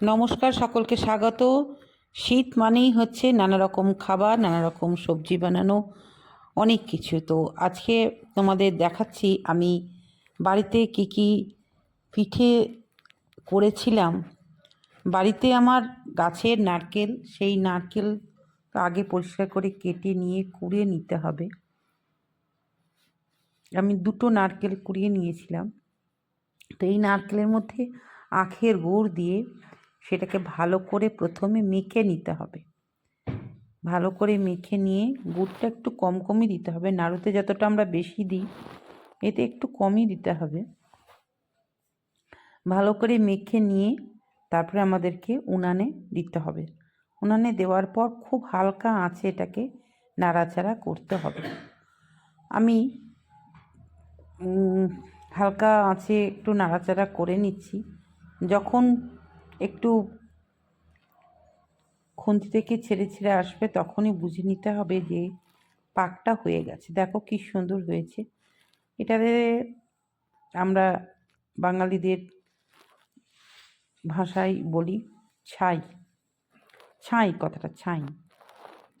নমস্কার, সকলকে স্বাগত। শীত মানেই হচ্ছে নানা রকম খাবার নানা রকম সবজি বানানো, অনেক কিছু। তো আজকে তোমাদের দেখাচ্ছি আমি বাড়িতে কি কি পিঠে করেছিলাম। বাড়িতে আমার গাছের নারকেল, সেই নারকেল আগে পরিষ্কার করে কেটে নিয়ে কুড়িয়ে নিতে হবে। আমি দুটো নারকেল কুড়িয়ে নিয়েছিলাম। তো এই নারকেলের মধ্যে আখের গুড় দিয়ে সেটাকে ভালো করে প্রথমে মেখে নিতে হবে। ভালো করে মেখে নিয়ে গুড়টা একটু কম কমই দিতে হবে। নাড়ুতে যতটা আমরা বেশি দিই, এতে একটু কমই দিতে হবে। ভালো করে মেখে নিয়ে তারপরে আমাদেরকে উনানে দিতে হবে। উনানে দেওয়ার পর খুব হালকা আঁচে এটাকে নাড়াচাড়া করতে হবে। আমি হালকা আঁচে একটু নাড়াচাড়া করে নিচ্ছি। যখন একটু খুন্তি থেকে ছেড়ে ছেড়ে আসবে, তখনই বুঝে নিতে হবে যে পাকটা হয়ে গেছে। দেখো কি সুন্দর হয়েছে। এটাতে আমরা বাঙালিদের ভাষায় বলি ছাই। ছাই, কথাটা ছাই।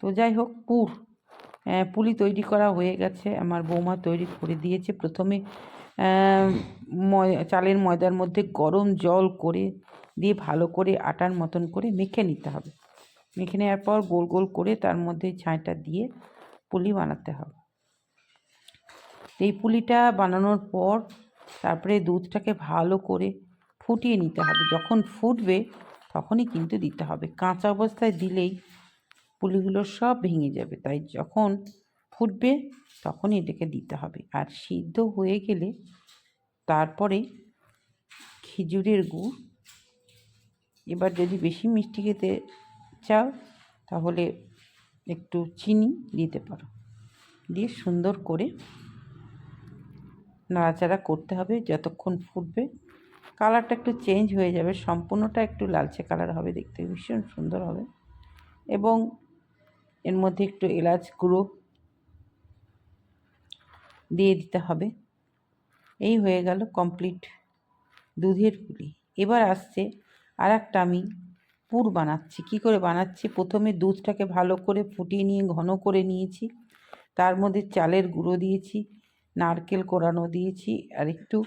তো যাই হোক, পুর। পুলি তৈরি করা হয়ে গেছে। আমার বৌমা তৈরি করে দিয়েছে। প্রথমে চালের ময়দার মধ্যে গরম জল করে দিয়ে ভালো করে আটার মতন করে মেখে নিতে হবে। মেখে নেওয়ার পর গোল গোল করে তার মধ্যে ছাইটা দিয়ে পুলি বানাতে হবে। এই পুলিটা বানানোর পর তারপরে দুধটাকে ভালো করে ফুটিয়ে নিতে হবে। যখন ফুটবে তখনই কিন্তু দিতে হবে। কাঁচা অবস্থায় দিলেই পুলিগুলো সব ভেঙে যাবে। তাই যখন ফুটবে, তখনই এটাকে দিতে হবে। আর সিদ্ধ হয়ে গেলে তারপরে খেজুরের গুড়। এবার যদি বেশি মিষ্টি খেতে চাও, তাহলে একটু চিনি দিতে পারো। দিয়ে সুন্দর করে নাড়াচাড়া করতে হবে যতক্ষণ ফুটবে। কালারটা একটু চেঞ্জ হয়ে যাবে, সম্পূর্ণটা একটু লালচে কালার হবে দেখতে, ভীষণ সুন্দর হবে। এবং এর মধ্যে একটু এলাচ গুঁড়ো দিয়ে দিতে হবে। এই হয়ে গেল কমপ্লিট দুধের পুলি। এবার আসছে আর একটা আমি পুর বানাচ্ছি। কি করে বানাচ্ছি? প্রথমে দুধটাকে ভালো করে ফুটিয়ে নিয়ে, ঘন করে নিয়েছি। তার মধ্যে চালের গুঁড়ো দিয়েছি, নারকেল কোরানো দিয়েছি, আর একটু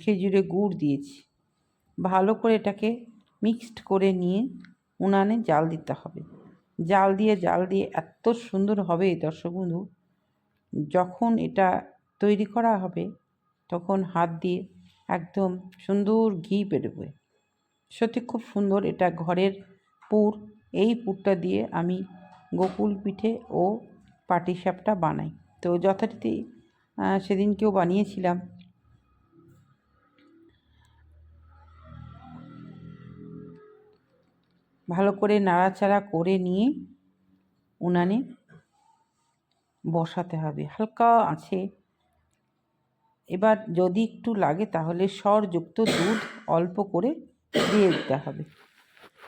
খেজুরে গুড় দিয়েছি। ভালো করে এটাকে মিক্সড করে নিয়ে উনানে জাল দিতে হবে। জাল দিয়ে জাল দিয়ে এত সুন্দর হবে দর্শক বন্ধু। যখন এটা তৈরি করা হবে, তখন হাত দিয়ে একদম সুন্দর ঘি বেরোবে। সত্যি খুব সুন্দর এটা ঘরের পুর। এই পুরটা দিয়ে আমি গোকুল পিঠে ও পাটিসাপটা বানাই। তো যথারীতি সেদিনকেও বানিয়েছিলাম। ভালো করে নাড়াচাড়া করে নিয়ে উনানে বসাতে হবে। হালকা আছে। এবার যদি একটু লাগে তাহলে স্বরযুক্ত দুধ অল্প করে দিয়ে দিতে হবে।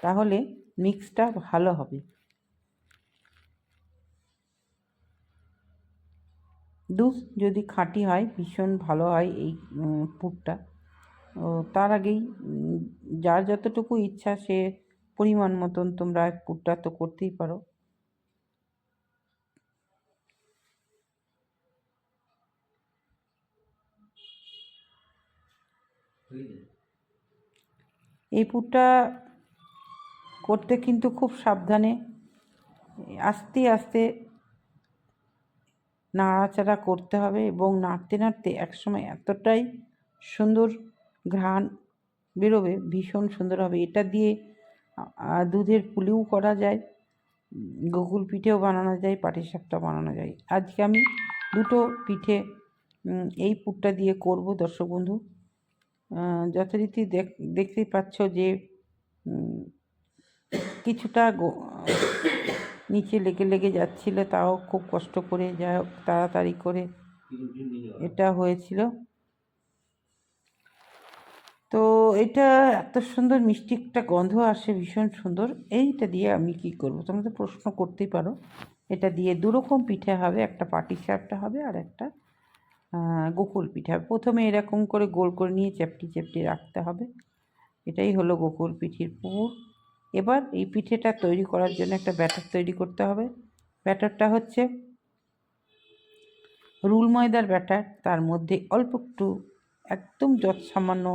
তাহলে মিক্সটা ভালো হবে। দুধ যদি খাঁটি হয়, ভীষণ ভালো হয় এই পুরটা তার আগেই যার যতটুকু ইচ্ছা সে পরিমাণ মতন তোমরা পুরটা তো করতেই পারো। এই পুরটা করতে কিন্তু খুব সাবধানে, আস্তে আস্তে নাড়াচাড়া করতে হবে এবং নাড়তে নাড়তে একসময় এতটাই সুন্দর ঘ্রাণ বেরোবে, ভীষণ সুন্দর হবে। এটা দিয়ে দুধের পুলিও করা যায়, গোকুল পিঠেও বানানো যায় পাটিসাপটা বানানো যায়। আজকে আমি দুটো পিঠে এই পুরটা দিয়ে করব দর্শক বন্ধু। যথারীতি দেখ, দেখতেই পাচ্ছ যে কিছুটা নিচে লেগে লেগে যাচ্ছিল, তাও খুব কষ্ট করে, যাই হোক, তাড়াতাড়ি করে এটা হয়েছিল। তো এটা এত সুন্দর মিষ্টি একটা গন্ধ আসে, ভীষণ সুন্দর। এইটা দিয়ে আমি কি করব? তোমরা তো প্রশ্ন করতেই পারো। এটা দিয়ে দুরকম পিঠে হবে, একটা পাটিসাপটা হবে আর একটা গোকুল পিঠা। প্রথমে এরকম করে গোল করে নিয়ে চেপটি চেপটি রাখতে হবে। এটাই হলো গোকুল পিঠির পুর। এবার এই পিঠেটা তৈরি করার জন্য একটা ব্যাটার তৈরি করতে হবে। ব্যাটারটা হচ্ছে রুল ময়দার ব্যাটার। তার মধ্যে অল্প একটু একদম যত সামান্য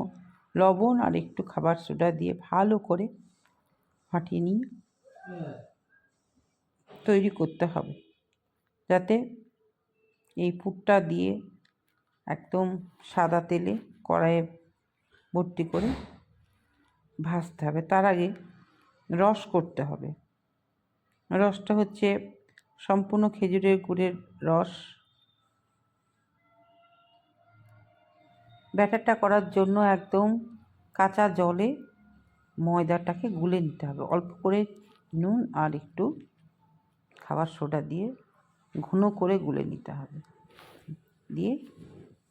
লবণ আর একটু খাবার সোডা দিয়ে ভালো করে ফাটিয়ে নিয়ে তৈরি করতে হবে। যাতে এই পুরটা দিয়ে একদম সাদা তেলে কড়াইয়ে ভর্তি করে ভাজতে হবে। তার আগে রস করতে হবে। রসটা হচ্ছে সম্পূর্ণ খেজুরের গুড়ের রস। ব্যাটারটা করার জন্য একদম কাঁচা জলে ময়দাটাকে গুলে নিতে হবে। অল্প করে নুন আর একটু খাবার সোডা দিয়ে ঘন করে গুলে নিতে হবে। দিয়ে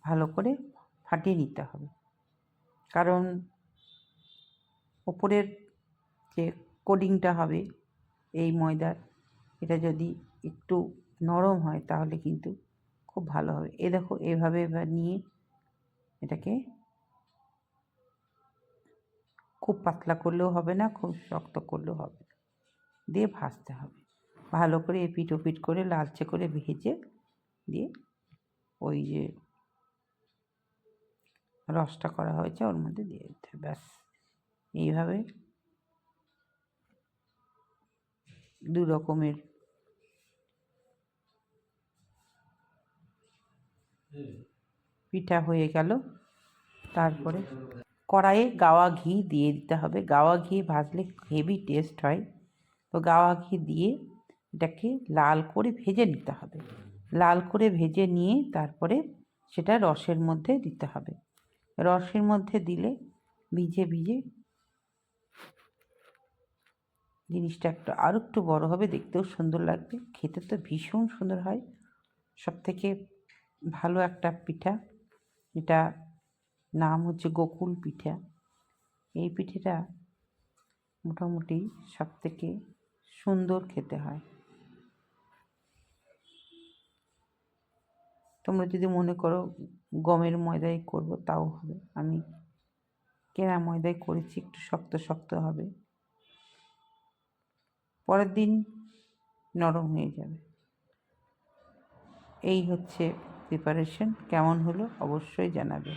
ভালো করে ফাটিয়ে নিতে হবে। কারণ ওপরের যে কোডিংটা হবে এই ময়দার, এটা যদি একটু নরম হয় তাহলে কিন্তু খুব ভালো হবে। এ দেখো, এভাবে এবার নিয়ে এটাকে খুব পাতলা করলেও হবে না, খুব শক্ত করলেও হবে না। দিয়ে ভাজতে হবে। ভালো করে এপিট ওপিট করে লালচে করে ভেজে দিয়ে ওই যে রসটা করা হয়েছে, ওর মধ্যে দিয়ে দিতে হবে, ব্যাস। এইভাবে দু রকমের পিঠা হয়ে গেল। তারপরে কড়াইয়ে গাওয়া ঘি দিয়ে দিতে হবে। গাওয়া ঘি ভাজলে হেভি টেস্ট হয়। তো গাওয়া ঘি দিয়ে এটাকে লাল করে ভেজে নিতে হবে। লাল করে ভেজে নিয়ে তারপরে সেটা রসের মধ্যে দিতে হবে। রসের মধ্যে দিলে ভিজে ভিজে জিনিসটা একটু আরও একটু বড় হবে, দেখতেও সুন্দর লাগবে, খেতে তো ভীষণ সুন্দর হয়। সব থেকে ভালো একটা পিঠা এটা নাম হচ্ছে গোকুল পিঠা। এই পিঠেটা মোটামুটি সব থেকে সুন্দর খেতে হয়। তোমরা যদি মনে করো গমের ময়দায় করব, তাও হবে। আমি কেনা ময়দায় করেছি, একটু শক্ত শক্ত হবে। পরের দিন নরম হয়ে যাবে। এই হচ্ছে প্রিপারেশন কেমন হলো অবশ্যই জানাবে।